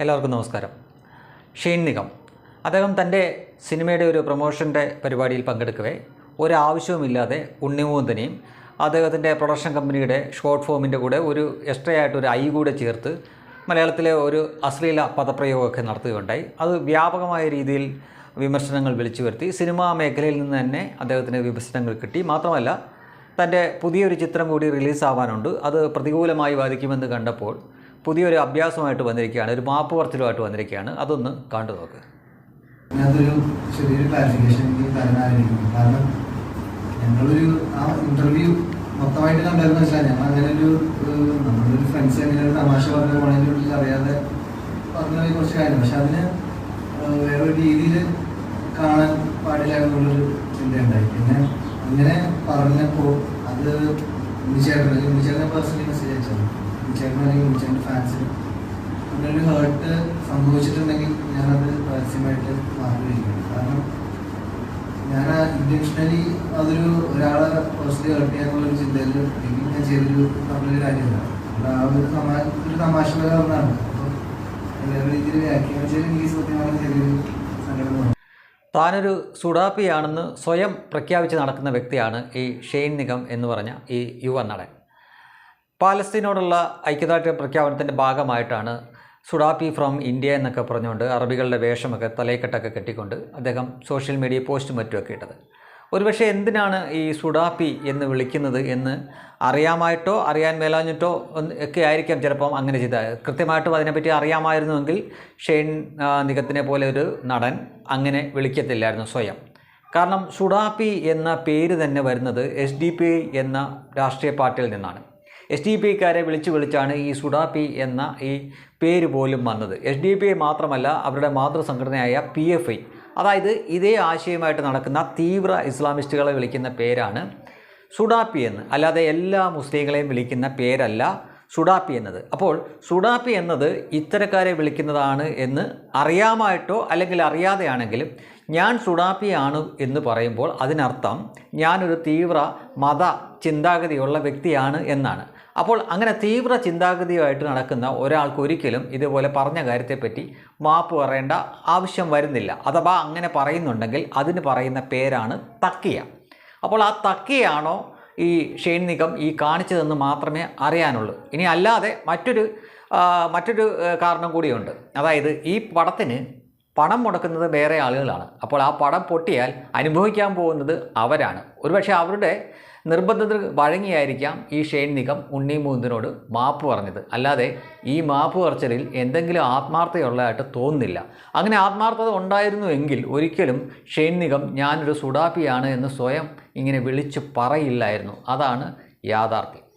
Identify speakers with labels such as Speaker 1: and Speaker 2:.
Speaker 1: എല്ലാവർക്കും നമസ്കാരം. ഷെയ്ൻ നിഗം. അദ്ദേഹം തന്റെ സിനിമയുടെ ഒരു പ്രൊമോഷന്റെ പരിപാടിയിൽ പങ്കെടുക്കവേ. ഒരാവശ്യവുമില്ലാതെ ഉണ്ണിമൂന്തനെയും അദ്ദേഹത്തിന്റെ പ്രൊഡക്ഷൻ കമ്പനിയുടെ ഷോർട്ട് ഫോമിന്റെ കൂടെ ഒരു എക്സ്ട്രാ ആയിട്ട് ഒരു ഐ കൂടെ ചേർത്ത് മലയാളത്തിലെ ഒരു അശ്ലീല പദപ്രയോഗമൊക്കെ നടത്തുകയുണ്ടായി. അത് വ്യാപകമായ രീതിയിൽ വിമർശനങ്ങൾ വിളിച്ചു വരുത്തി. സിനിമാ മേഖലയിൽ നിന്ന് തന്നെ അദ്ദേഹത്തിന് വിമർശനങ്ങൾ കിട്ടി. മാത്രമല്ല തന്റെ പുതിയൊരു ചിത്രം കൂടി റിലീസാവാനുണ്ട്. അത് പ്രതികൂലമായി ബാധിക്കുമെന്ന് കണ്ടപ്പോൾ പുതിയൊരു അഭ്യാസമായിട്ട് വന്നിരിക്കുകയാണ് ഒരു മാപ്പ് പറച്ചിലുമായിട്ട് വന്നിരിക്കുകയാണ്. അതൊന്ന് കണ്ടു നോക്ക്.
Speaker 2: അതിനകത്തൊരു ചെറിയൊരു ക്ലാരിഫിക്കേഷൻ എനിക്ക് ആഗ്രഹിക്കുന്നു. കാരണം ഞങ്ങളൊരു ആ ഇന്റർവ്യൂ മൊത്തമായിട്ട് കണ്ടായിരുന്നു വെച്ചാൽ ഞങ്ങൾ അങ്ങനെ ഒരു നമ്മുടെ ഒരു ഫ്രണ്ട്സ് അങ്ങനെ ഒരു തമാശ പറഞ്ഞ പോണതിന്റെ ഉള്ളിൽ അറിയാതെ പറഞ്ഞ കുറച്ച് കാര്യം പക്ഷെ അതിന് വേറൊരു രീതിയിൽ കാണാൻ പാടില്ല എന്നുള്ളൊരു ചിന്തയുണ്ടായി. പിന്നെ അങ്ങനെ പറഞ്ഞപ്പോൾ അത് ഉണ്ണിച്ചേട്ടൻ ഉണ്ണിച്ചേട്ടനെ പേഴ്സണലി മെസ്സേജ് അയച്ചത്. ഉണ്ണിച്ചേട്ടൻ അല്ലെങ്കിൽ ഉണ്ണിച്ചേട്ടന്റെ ഫാൻസിന് അങ്ങനെ ഹേർട്ട് സംഭവിച്ചിട്ടുണ്ടെങ്കിൽ ഞാനത് പരസ്യമായിട്ട് മാറിയിരിക്കുന്നു. കാരണം ഞാൻ ആ ഇന്റൻഷനലി അതൊരു ഒരാളെ പേഴ്സണലി ഹേർട്ട് ചെയ്യാന്നുള്ളൊരു ചിന്തയിൽ എനിക്ക് ഞാൻ ചെയ്തൊരു നല്ലൊരു കാര്യമല്ല. ആ ഒരു തമാ ഒരു തമാശ കാരണമാണ് അപ്പോൾ വേറെ രീതിയിൽ വ്യാഖ്യാനിച്ചാൽ ഈ സത്യമാണ് ചെറിയൊരു സംഘടന
Speaker 1: താനൊരു സുഡാപ്പിയാണെന്ന് സ്വയം പ്രഖ്യാപിച്ച് നടക്കുന്ന വ്യക്തിയാണ് ഈ ഷെയ്ൻ നിഗം എന്ന് പറഞ്ഞ ഈ യുവ നടൻ. പാലസ്തീനോടുള്ള ഐക്യദാർഢ്യ പ്രഖ്യാപനത്തിന്റെ ഭാഗമായിട്ടാണ് സുഡാപ്പി ഫ്രം ഇന്ത്യ എന്നൊക്കെ പറഞ്ഞുകൊണ്ട് അറബികളുടെ വേഷമൊക്കെ തലയിക്കെട്ടൊക്കെ കെട്ടിക്കൊണ്ട് അദ്ദേഹം സോഷ്യൽ മീഡിയ പോസ്റ്റും മറ്റുമൊക്കെ ഇട്ടത്. ഒരുപക്ഷെ എന്തിനാണ് ഈ സുഡാപ്പി എന്ന് വിളിക്കുന്നത് എന്ന് അറിയാമായിട്ടോ അറിയാൻ മേലാഞ്ഞിട്ടോ ഒക്കെ ആയിരിക്കാം ചിലപ്പം അങ്ങനെ ചെയ്ത. കൃത്യമായിട്ടും അതിനെപ്പറ്റി അറിയാമായിരുന്നുവെങ്കിൽ ഷെയ്ൻ നികത്തിനെ പോലെ ഒരു നടൻ അങ്ങനെ വിളിക്കത്തില്ലായിരുന്നു സ്വയം. കാരണം സുഡാപ്പി എന്ന പേര് തന്നെ വരുന്നത് എസ് എന്ന രാഷ്ട്രീയ പാർട്ടിയിൽ നിന്നാണ്. എസ് ഡി പി വിളിച്ചു വിളിച്ചാണ് ഈ സുഡാപി എന്ന ഈ പേര് പോലും വന്നത്. എസ് ഡി പി ഐ മാത്രമല്ല അവരുടെ മാതൃസംഘടനയായ പി എഫ് ഐ അതായത് ഇതേ ആശയമായിട്ട് നടക്കുന്ന തീവ്ര ഇസ്ലാമിസ്റ്റുകളെ വിളിക്കുന്ന പേരാണ് സുഡാപ്പി എന്ന്. അല്ലാതെ എല്ലാ മുസ്ലിങ്ങളെയും വിളിക്കുന്ന പേരല്ല സുഡാപ്പി എന്നത്. അപ്പോൾ സുഡാപ്പി എന്നത് ഇത്തരക്കാരെ വിളിക്കുന്നതാണ് എന്ന് അറിയാമായിട്ടോ അല്ലെങ്കിൽ അറിയാതെയാണെങ്കിലും ഞാൻ സുഡാപ്പിയാണ് എന്ന് പറയുമ്പോൾ അതിനർത്ഥം ഞാനൊരു തീവ്ര മത ചിന്താഗതിയുള്ള വ്യക്തിയാണ് എന്നാണ്. അപ്പോൾ അങ്ങനെ തീവ്ര ചിന്താഗതിയായിട്ട് നടക്കുന്ന ഒരാൾക്ക് ഒരിക്കലും ഇതുപോലെ പറഞ്ഞ കാര്യത്തെപ്പറ്റി മാപ്പ് പറയേണ്ട ആവശ്യം വരുന്നില്ല. അഥവാ അങ്ങനെ പറയുന്നുണ്ടെങ്കിൽ അതിന് പറയുന്ന പേരാണ് തക്കിയ. അപ്പോൾ ആ തക്കിയാണോ ഈ ഷെയ്ൻ നിഗം ഈ കാണിച്ചതെന്ന് മാത്രമേ അറിയാനുള്ളൂ. ഇനി അല്ലാതെ മറ്റൊരു മറ്റൊരു കാരണം കൂടിയുണ്ട്. അതായത് ഈ പടത്തിന് പണം മുടക്കുന്നത് വേറെ ആളുകളാണ്. അപ്പോൾ ആ പടം പൊട്ടിയാൽ അനുഭവിക്കാൻ പോകുന്നത് അവരാണ്. ഒരുപക്ഷെ അവരുടെ നിർബന്ധത്തിന് വഴങ്ങിയായിരിക്കാം ഈ ഷെയ്ൻ നിഗം ഉണ്ണി മൂന്നിനോട് മാപ്പ് പറഞ്ഞത്. അല്ലാതെ ഈ മാപ്പ് പറച്ചലിൽ എന്തെങ്കിലും ആത്മാർത്ഥതയുള്ളതായിട്ട് തോന്നുന്നില്ല. അങ്ങനെ ആത്മാർത്ഥത ഉണ്ടായിരുന്നു എങ്കിൽ ഒരിക്കലും ഷെയ്ൻ നിഗം ഞാനൊരു സുഡാപ്പിയാണ് എന്ന് സ്വയം ഇങ്ങനെ വിളിച്ചു പറയില്ലായിരുന്നു. അതാണ് യാഥാർത്ഥ്യം.